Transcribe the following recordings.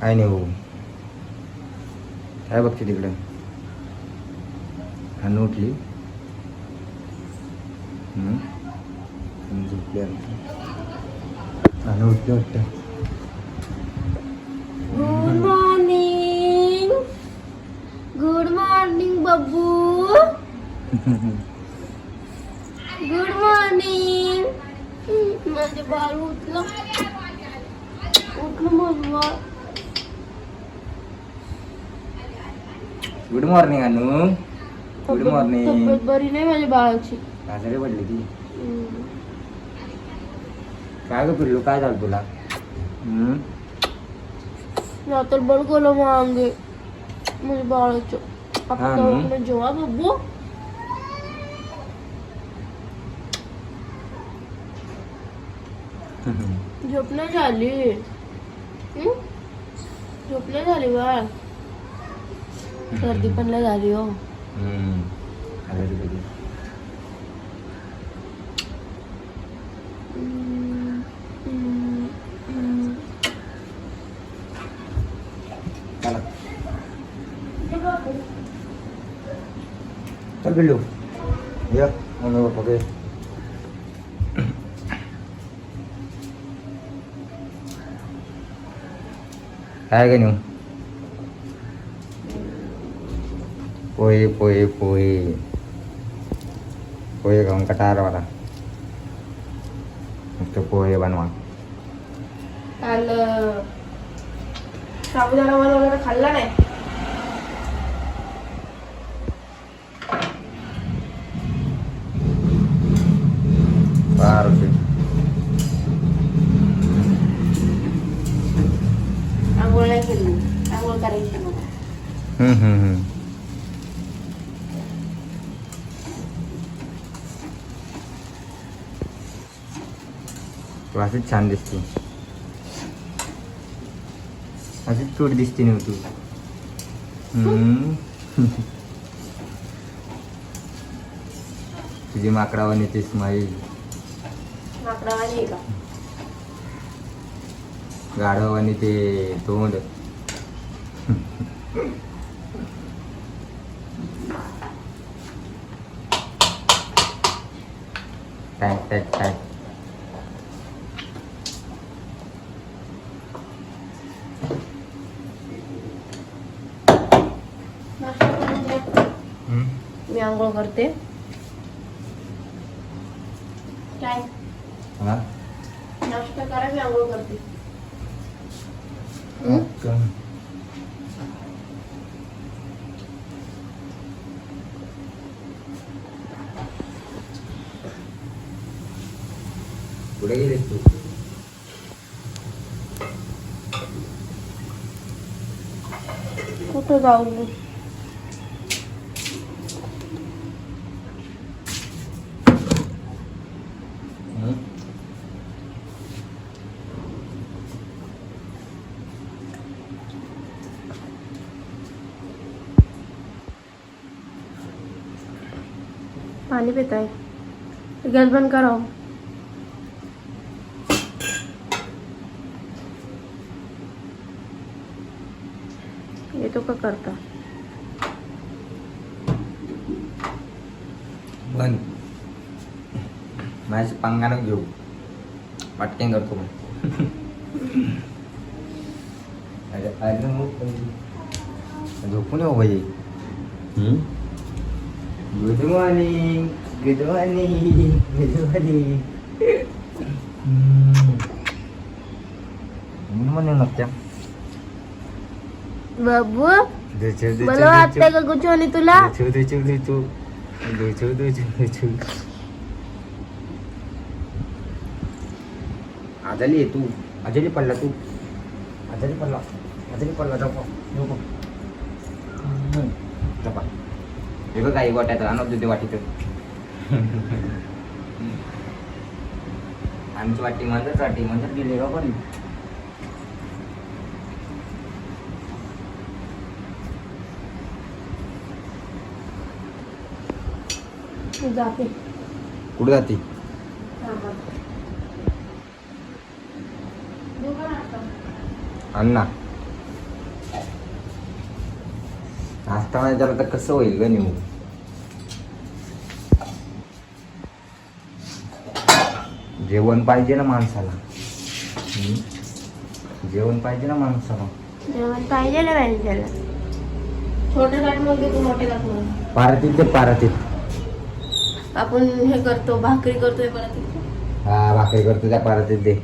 काय नाही भाऊ. काय बघते तिकडं? आणि उठली झोपली उठली वाटतं. Good morning good morning Babbu. Good morning माझे बाळ उठलं. उठलं माझं बाळ good morning Anu good morning तब्येत बरी नाही माझ्या बाळाची. आजारी पडली ती. काय ग पिल्लू काय झालं तुला? हम्म? ना तर बडगवलं मांगे. माझ्या बाळाचं. हा ना? उठलं जेव्हा बब्बू झोप नाही झाली. हं? झोप नाही झाली बाळ. सर्दी पण लय झाली हो हम्म. आजारी पडली हम्म, हम्म, हम्म. चला चल पिल्लू ये मम्मी पप्पा के काय का पोहे पोहे पोहे. पोहे खाऊन कटार मला नुसतं पोहे बनवा. काल साबुदाणा वगैरे खाल्ला नाही. आंघोळ नाही केली. आंघोळ करायची मला. अशीच छान दिसते. अशीच चूट दिसते नाही तू हम्म. तुझी माकडावानी ती स्माईल. गाढवानी ते तोंड. Tack tack tack. मी आंघोळ करते. काय? हा? नाश्ता करा मी आंघोळ करते. पुढे गेलीस तू? कुठं जाऊ पाणी पित आहे गॅस बंद करा। हो. येतो का करता? बंद माझ्याशी पंगानं घेऊ पटकन करतो मग अरे अरे मग पण- झोपून येऊ भाई good morning good morning good morning good morning नक्त्या बाबू मला वाटतंय का गुचवणी तुला? देचू देचू देचू देचू देचू देचू आजाली आहे तू. आजारी पडला तू. आजारी पडला. आजारी पडला जाऊ नको हे बघ काही वाट्यात आणत होते वाटीत. आमची वाटी म्हणतात वाटी म्हणतात गेले का पण जाते. कुठं जाते? अण्णा. नाश्ता नाही झाला तर कसं होईल ग नेऊ? जेवण पाहिजे ना माणसाला. हम्म? जेवण पाहिजे ना माणसाला. जेवण पाहिजे ना त्याला छोटे काट मग तू मोठे काट मग पारातीत ते पारातीत आपण हे करतो भाकरी करतोय परत हा भाकरी करतो त्या पारातीत दे.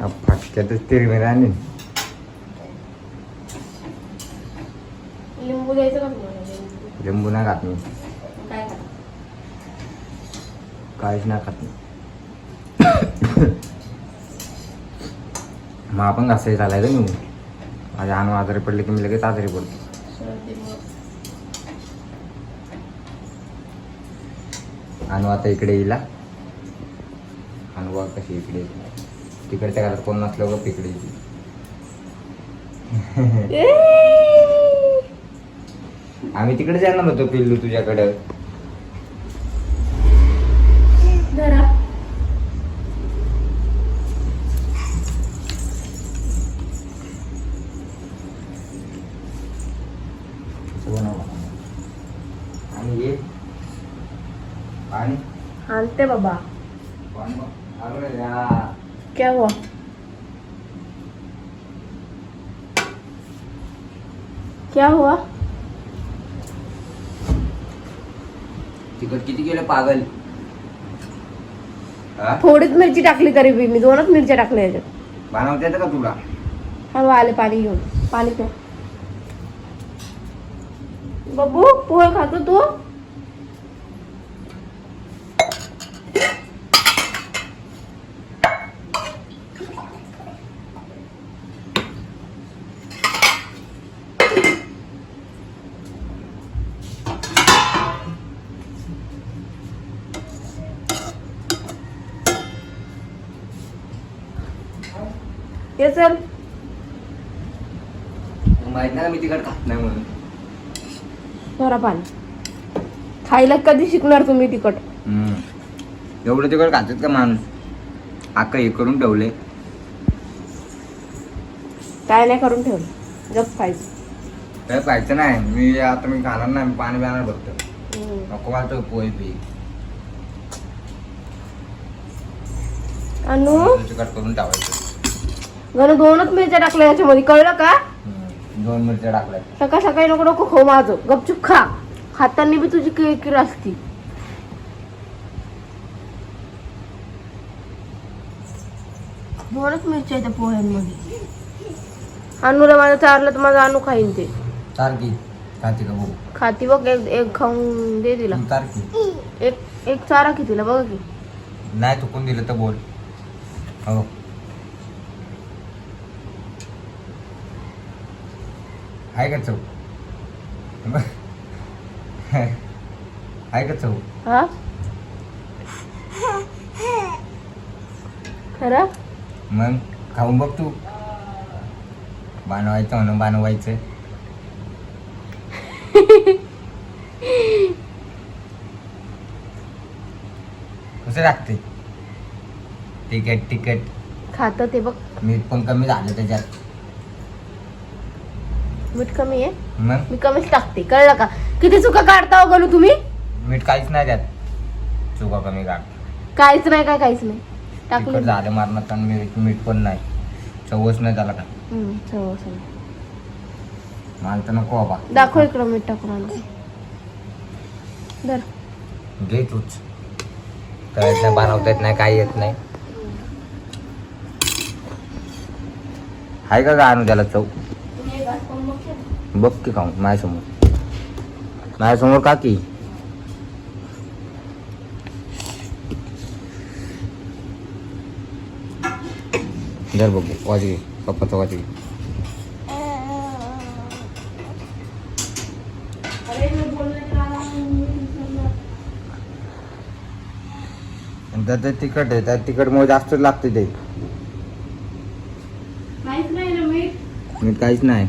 फाटक्यातच तिरमिर आणीन लिंबू द्यायचं का तुम्हाला लिंबू? नाही खात मी काय काहीच नाही खात मी मग आपण घासाही झालाय का निघू माझ्या अनु आजारी पडले की मी लगेच आजारी पडतो सर्दीमुळं. अनु आता इकडे येईल बघ कशी इकडे येते. तिकडच्या घरात कोण नसलं बघ तिकडे! आम्ही तिकडे जाणार होतो पिल्लू तुझ्याकडं. आणते बाबा. क्या हुआ क्या हुआ तिकट किती गेलं पागल? हा? थोडीच मिरची टाकली तरी बी मी दोनच मिरच्या टाकल्या याच्यात. बनवता येतं का तुला? हळू आले पाणी घेऊन पाणी प्या बब्बू पोहे खातो तू? चल. माहीत नाही मी तिकट खात नाही म्हणून. भरा पाणी खायला कधी शिकणार तुम्ही तिकट? हम्म. एवढं तिकट खातात का माणूस? आका हे करून ठेवले. काय नाही करून ठेवलं. गप खायचं. काय पाहायचं नाही. मी आता मी खाणार नाही. मी पाणी पिणार फक्त हम्म. नको मला तो पोहे पी. अनु? तिकट करून ठेवायचं. गण दोनच मिरच्या टाकल्या याच्यामध्ये कळलं का. दोन मिरच्या टाकल्या. सकाळ सकाळी नको नको खो माझं गपचूप खा. खाताना बी तुझी किरकिर असती. दोनच मिरच्या आहेत त्या पोह्यांमध्ये. अनुला माझं चारलं तर माझं अनु खाईन ते. तारकी खाते का भाऊ खाती बघ एक एक खाऊन दे तिला. तारकी एक एक चारा की तिला बघ की. नाही चुकून दिलं तर बोल. हो. आहे का चव आहे का चव हा? खरं? मग खाऊन बघ तू. बनवायचं म्हणून बनवायचं. कसं लागते तिकट तिकट खातं ते बघ. मीठ पण कमी झालं त्याच्यात. मीठ कमी आहे. मग? मी कमीच टाकते कळलं का? किती चुका काढता हो गलू तुम्ही? मीठ काहीच नाही त्यात. चुका कमी काढ. काहीच नाही काय काहीच नाही. टाकलं तिखट झालं मारणार पण मीठ मीठ पण नाही. चवच नाही झाला का? हम्म, चव असं. मला तर नको बाबा. दाखव इकडं मीठ टाकून आणून. धर. घे तूच. कळत नाही बनवता येत नाही काही येत नाही. आहे का का आणू त्याला चव? बघ की खाऊन माझ्यासमोर. माझ्यासमोर का की? जर बघू घे पप्पाचा घे त्यात ते तिखट आहे त्यात तिखटमुळे जास्त लागते ते. मीठ काहीच नाही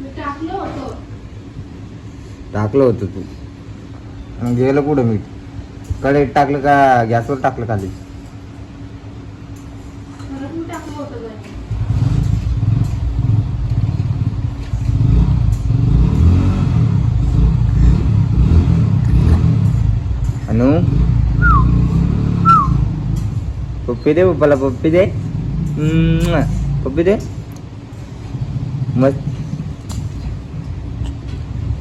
मीठ टाकलं होतं तू. गेलं कुठं मीठ? कढईत टाकलं का गॅसवर टाकलं खाली? अनु? पप्पी दे पप्पाला पप्पी दे. पप्पी दे. मग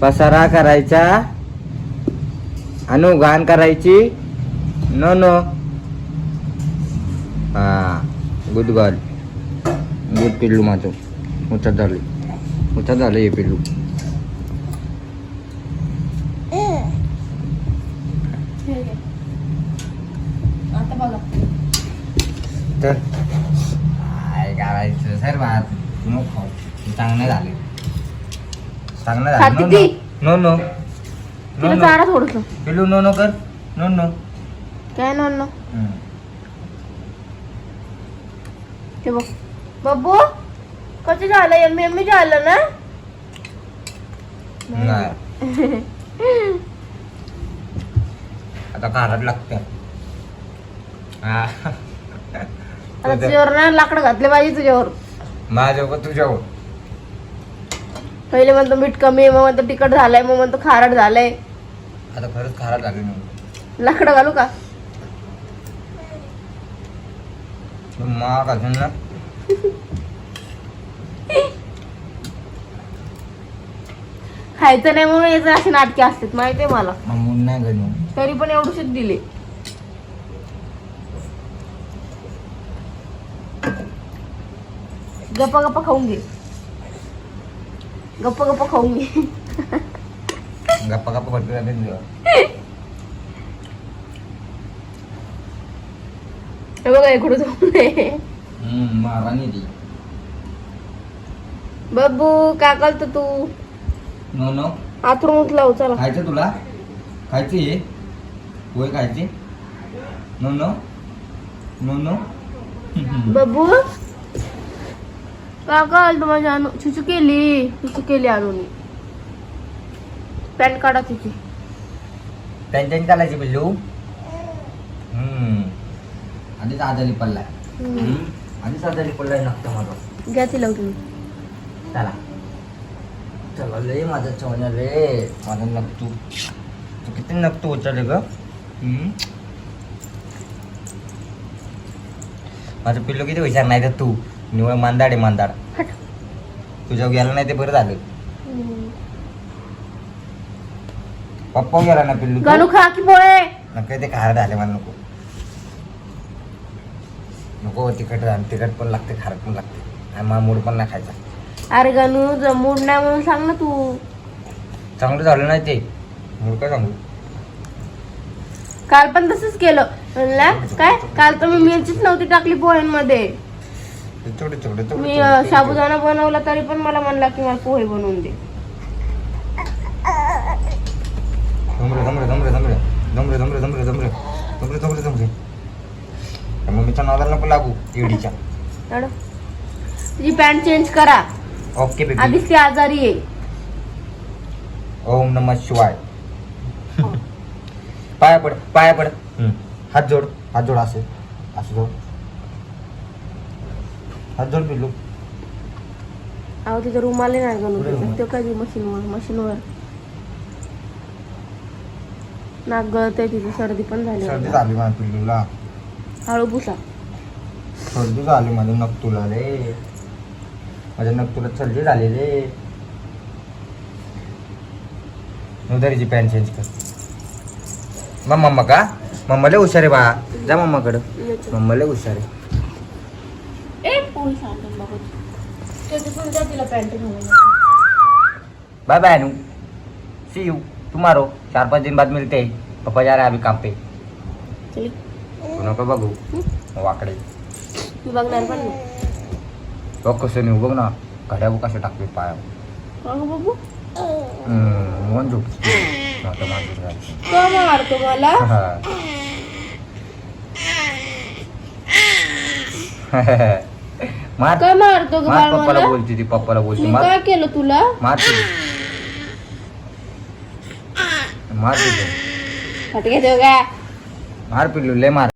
पसारा करायचा अनु घाण करायची नो नो हा गुड गर्ल गुड पिल्लू माझं उचत झाले उचत झालं हे पिल्लू आता बघा तर काय करायचं सर बा नको खाऊ चांगलं झाले झालं. ती? नो. No no. तिला नो चारा थोडस. पिल्लू नो नो कर. No no. काय नो नो? हम्म. ते बघ. बब्बू कसं झालं? एम्मी एम्मी झालं ना? नाही. आता खारट लागते हा. आता तुझ्यावर ना लाकडं घातले पाहिजे तुझ्यावर माझ्या तुझ्यावर. पहिले म्हणतो मीठ कमी आहे मग म्हणतो तिखट झालंय मग म्हणतो खारट झालंय. आता खरंच खारट झाले लाकडं घालू का? माग अजून ना. खायचं नाही म्हणून याचे असे नाटके असतात माहितीये मला. नाही घरी तरी पण एवढीशीच दिले. गप्पा गप्पा खाऊन घे. Gapa-gapa kongi. Gapa-gapa buat kalian juga. Coba kayak kudu tuh. Hmm, marani di. बाबू का करतो तू नो नो आतरून उठला हो चला खायचं तुला खायची हे पोहे खायची नो नो नो नो काल माझ्या अनु चुचू केली. चुचू केली अनुनी पॅन्ट काढा तिची. त्यांच्यानी चालायची पिल्लू? हम्म. आधीच आजारी पडलाय. आधीच आजारी पडलाय नक्की माझं घ्या तिला तुम्ही चला. चला रे माझं चवण्या रे. माझं नकतू. तू किती नकतू उचलले ग? हम्म? माझं पिल्लू किती हुशार नाही तर तू. निवळ मांदाड आहे मांदाड. तुझ्या गेला नाही ते बरं झालं. पप्पा गेला ना पिल्लू गणू खा की पोळे. नका ते खारट झाले मला नको. नको तिखट झालं. तिखट पण लागते खारट पण लागते. आणि मला मूड पण नाही खायचा. अरे गणू ज- मूड नाही म्हणून सांग ना तू. चांगलं झालं नाही ते. मूड काय सांगू काल पण तसंच केलं. म्हणलं काय? काल तर मी मिरचीच नव्हती टाकली पोह्यांमध्ये ते छोटे छोटे छोटे मी अं, साबुदाणा बनवला तरी पण मला म्हणला की मला पोहे बनवून दे. धमरे धमरे धमरे धमरे धमरे धमरे धमरे धमरे धमरे धमरे धमरे त्या मम्मीच्या नावाला नको लागू एडीच्या. एवढं. तुझी पॅन्ट चेंज करा. ओके बेबी आधीच ती आजारी आहे. ओम नमः शिवाय. पाया पड पाया पड. हम्म. हात जोड हात जोड असे. असं जोड. हात जोड पिल्लू. अहो तिथं रूम आले नाही गणू कुठे रुमाल? तो काय मशीनवर मशीनवर नाक गळत आहे तिची सर्दी पण झाली सर्दी आता. झाली माझ्या पिल्लूला. हळू पुसा. सर्दी झाली माझ्या नकतुला रे. माझ्या नकतुला सर्दी झाली रे. उधारीची पॅन्ट चेंज कर. मग मम्मा का? मम्मा लय हुशार आहे बा. जा मम्माकडं. मम्मा लय हुशार आहे. बघू. तिला पॅन्ट घालून bye bye Anu. See you तुम्हारो चार पाच दिन बाद मिलते. हैं पापा जा रहे हैं अभी काम पे. चल. तू नको बघू. वाकडे. मी बघणार पण बघ कसं नाही बघ ना. घड्या बघ कसं टाकते पाया बाबू मन झोप आता माणूस राहते. का मारतो मला? हा. मार. काय मारतो ग मार बाळ पप्पाला मला? बोलती ती पप्पाला बोलती. मी मार. काय केलं तुला? मार ती. मार पिल्लू फटके देऊ का मार पिल्लू लय मार.